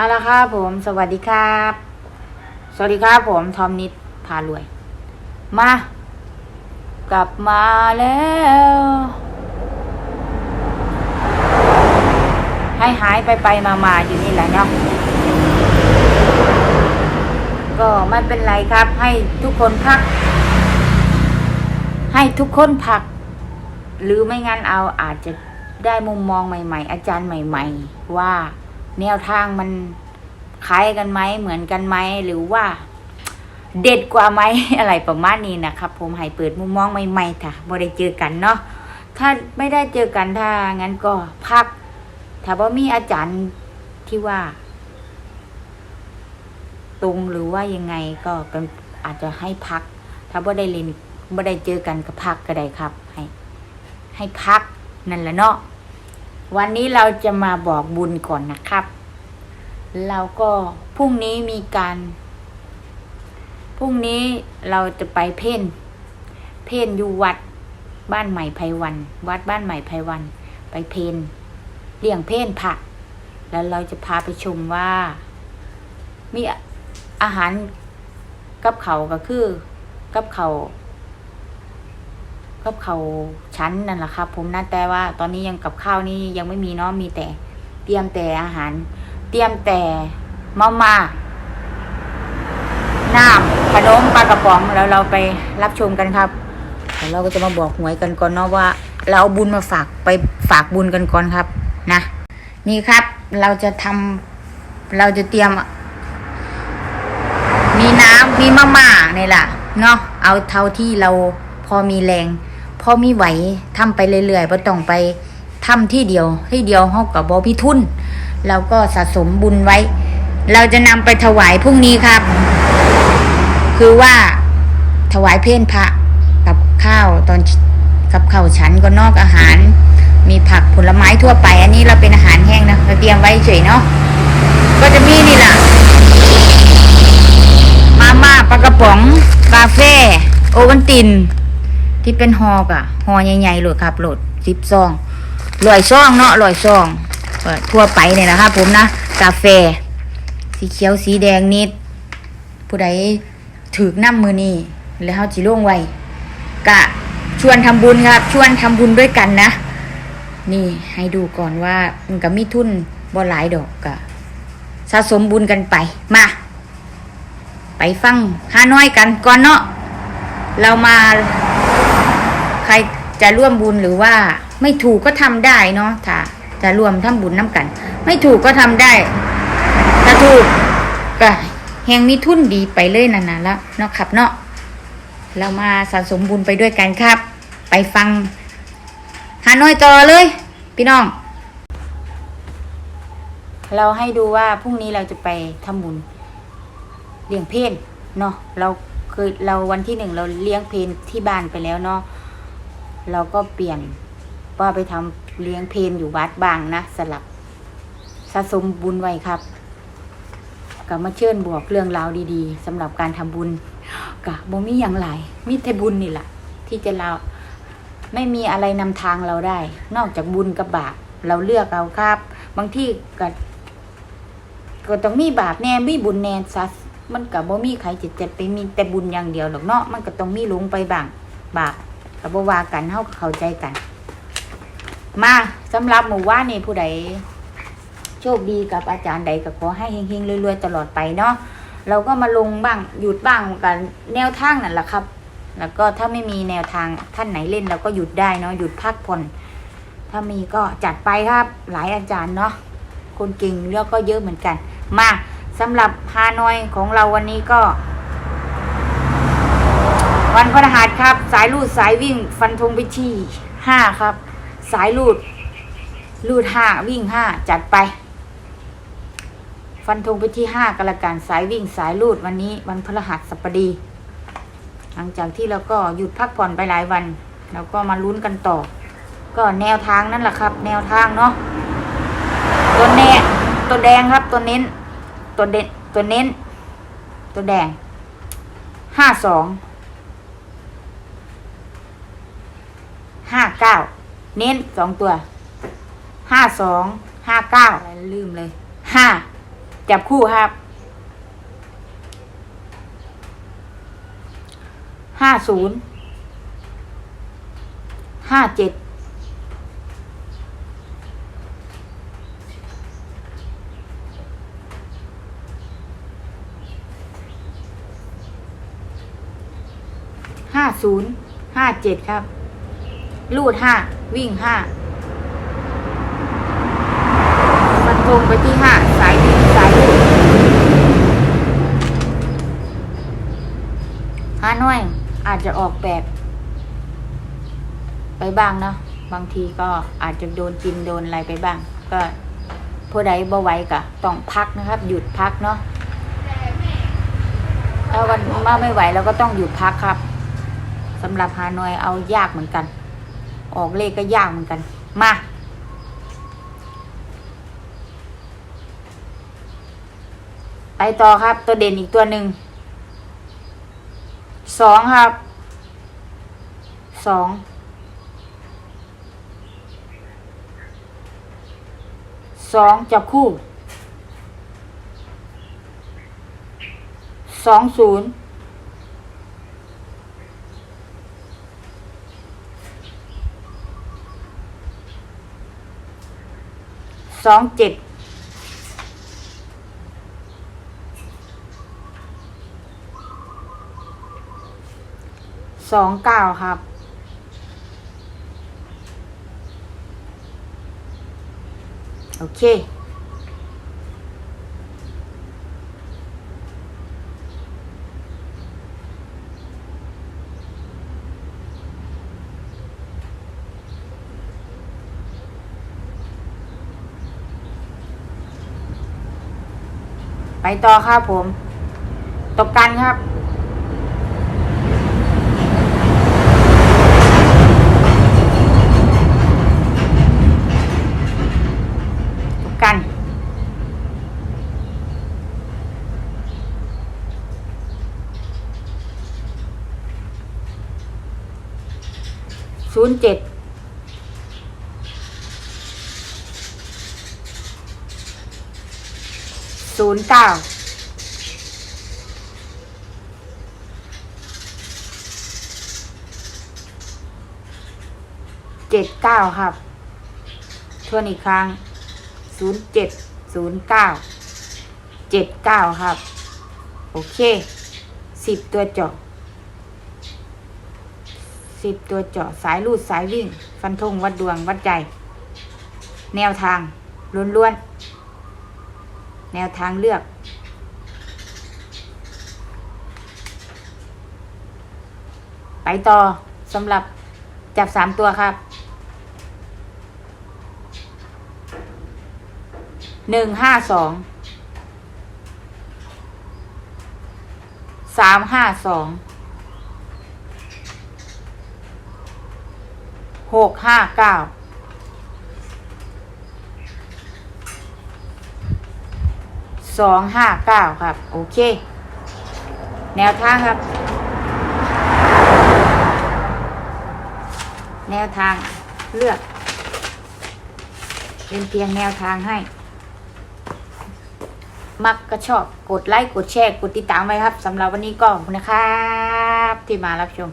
เอาละครับผม สวัสดีครับ สวัสดีครับผม ทอมนิดพารวย มา กลับมาแล้ว ให้หายไปไปมามาอยู่นี่แหละเนาะก็ไม่เป็นไรครับ ให้ทุกคนพัก ให้ทุกคนพัก หรือไม่งั้นเอาอาจจะได้มุมมองใหม่ ๆ อาจารย์ใหม่ ๆ ว่า แนวทางมันคล้ายกันไหมเหมือนกันไหมหรือว่า เด็ดกว่าไหมอะไรประมาณนี้นะครับผมให้เปิดมุมมองใหม่ๆค่ะบ่ได้เจอกันเนาะถ้าไม่ได้เจอกันถ้างั้นก็พัก ถ้าว่ามีอาจารย์ที่ว่า ตรงหรือว่ายังไงก็เป็นอาจจะให้พัก ถ้าบ่ได้เรียนบ่ได้เจอกันก็พักก็ได้ครับ ให้ ให้พักนั่นแหละเนาะ วันนี้เราจะมาบอกบุญก่อนนะครับ เราก็พรุ่งนี้มีการพรุ่งนี้เราจะไปเพ่น เพ่นอยู่วัดบ้านใหม่ไพวัน วัดบ้านใหม่ไพวัน ไปเพนเลี้ยงเพ่นผัก แล้วเราจะพาไปชมว่า มีอาหารกับเขาก็คือ กับเขา กับเขาชั้นนั่นแหละครับ ผมนะแต่ว่าตอนนี้ยังกับข้าวนี่ยังไม่มีเนาะมีแต่ เตรียมแต่อาหาร เตรียมแต่มาม่าน้ำขนมปลากระป๋องแล้วเราไปรับชมกันครับเดี๋ยวเราก็จะมาบอกหวยกันก่อนเนาะว่า เราเอาบุญมาฝากไปฝากบุญกันก่อนครับ นะ นี่ครับเราจะทำเราจะเตรียม มีน้ำมีมาม่านี่แหละเนาะเอาเท่าที่เราพอมีแรง พอมีไหวทำไปเรื่อยๆบ่ต้องไปทำที่เดียว ที่เดียวเฮากับบอพี่ทุนเราก็สะสมบุญไว้ เราจะนำไปถวายพรุ่งนี้ครับ คือว่าถวายเพลพระกับข้าวตอนกับข้าวฉันก็นอกอาหาร มีผักผลไม้ทั่วไป อันนี้เราเป็นอาหารแห้งนะเราเตรียมไว้เฉยเนาะก็จะมีนี่แหละมาม่าปลากระป๋องกาแฟโอวันติน ที่เป็นฮอกอะฮอใหญ่ๆโหลดครับโหลดสิบซองลอยซองเนาะลอยซองทั่วไปเนี่ยนะครับผมนะ กาแฟ สีเขียวสีแดงนิด ผู้ใดถือน้ำมือนี่แล้วเฮาจิล่วงไว้กะชวนทำบุญครับ ชวนทำบุญด้วยกันนะ นี่ให้ดูก่อนว่ามันก็มีทุนบ่หลายดอกกะสะสมบุญกันไป มา ไปฟังฮานอยกันก่อนเนาะเรามา ครจะร่วมบุญหรือว่าไม่ถูกก็ทำได้เนาะถ้าจะร่วมทำบุญน้ำกัน ไม่ถูกก็ทำได้ ถ้าถูกก็แหงมีทุนดีไปเลยนานๆแล้วเนาะครับเนาะเรามาสะสมบุญไปด้วยกันครับ ไปฟังฮานอยต่อเลย พี่น้อง เราให้ดูว่าพรุ่งนี้เราจะไปทำบุญเลี้ยงเพนเนาะเราเคยเราวันที่หนึ่งเราเลี้ยงเพนที่บ้านไปแล้วเนาะ เราก็เปลี่ยนว่าไปทำเลี้ยงเพนอยู่วัดบางนะสลับสะสมบุญไว้ครับก็มาเชิญบวกเรื่องราวดีๆสำหรับการทำบุญกะบ่มีอย่างไรมีแต่บุญนี่แหละที่จะเราไม่มีอะไรนำทางเราได้ นอกจากบุญกับบาปเราเลือกเอาครับ บางที่ก็ก็ต้องมีบาปแน่มีบุญแน่ซัสมันก็บ่มีใครจะจะไปมีแต่บุญอย่างเดียวหรอกเนาะมันก็ต้องมีลงไปบ้างบาป ก็บ่ว่ากันเฮาเข้าใจกัน มาสำหรับหมู่ว่านี่ผู้ใดโชคดีกับอาจารย์ใดก็ขอให้เฮงๆรวยๆตลอดไปเนาะเราก็มาลงบ้างหยุดบ้างกันแนวทางนั่นแหละครับ แล้วก็ถ้าไม่มีแนวทางท่านไหนเล่นเราก็หยุดได้เนาะหยุดพักผ่อนถ้ามีก็จัดไปครับหลายอาจารย์เนาะคนเก่งเลือกก็เยอะเหมือนกัน มาสำหรับฮานอยของเราวันนี้ก็ วันพฤหัสครับ สายลูดสายวิ่ง ฟันธงไปที่ห้าครับ สายลูดลูดห้าวิ่งห้าจัดไป ฟันธงไปที่ห้ากันละกันสายวิ่งสายลูดวันนี้ วันพฤหัสบดี หลังจากที่เราก็หยุดพักผ่อนไปหลายวันเราก็มาลุ้นกันต่อ ก็แนวทางนั่นแหละครับ แนวทางเนาะตัวแน่ตัวแดงครับตัวเน้น ตัวเด่นตัวเน้น ตัวแดงห้าสอง ห้าเก้าเน้นสองตัวห้าสองห้าเก้าลืมเลยห้าจับคู่ครับห้าศูนย์ห้าเจ็ดห้าศูนย์ห้าเจ็ดครับ ลูดห้าวิ่งห้าฟันธงไปที่ห้าสายวิ่งสายลูดห้าน้อย อาจจะออกแบบไปบ้างเนาะบางทีก็อาจจะโดนกินโดนอะไรไปบ้าง ก็ผู้ใดบ่ไหวก็ต้องพักนะครับ หยุดพักเนาะถ้าวันมาไม่ไหวเราก็ต้องหยุดพักครับสำหรับฮานอยเอายากเหมือนกัน ออกเลขก็ยากเหมือนกัน มาไปต่อครับ ตัวเด่นอีกตัวหนึ่งสองครับสองสองจับคู่สองศูนย์ ส องเจ็ดสองเก้าครับ โอเค ไปต่อครับผมตกกันครับตกกัน ศูนย์เจ็ด ศูนย์เก้าเจ็ดเก้าครับ ทวนอีกครั้งศูนย์เจ็ดศูนย์เก้าเจ็ดเก้าครับ โอเคสิบตัวเจาะสิบตัวเจาะสายลูดสายวิ่ง ฟันธงวัดดวงวัดใจ แนวทางล้วนๆ แนวทางเลือก ไปต่อสำหรับจับสามตัวครับหนึ่งห้าสองสามห้าสองหกห้าเก้า สองห้าเก้าครับ โอเค แนวทางครับ แนวทางเลือก เป็นเพียงแนวทางให้ มักก็ชอบกดไลค์ กดแชร์ กดติดตามไว้ครับสำหรับวันนี้ก็ขอบคุณนะครับ ที่มารับชม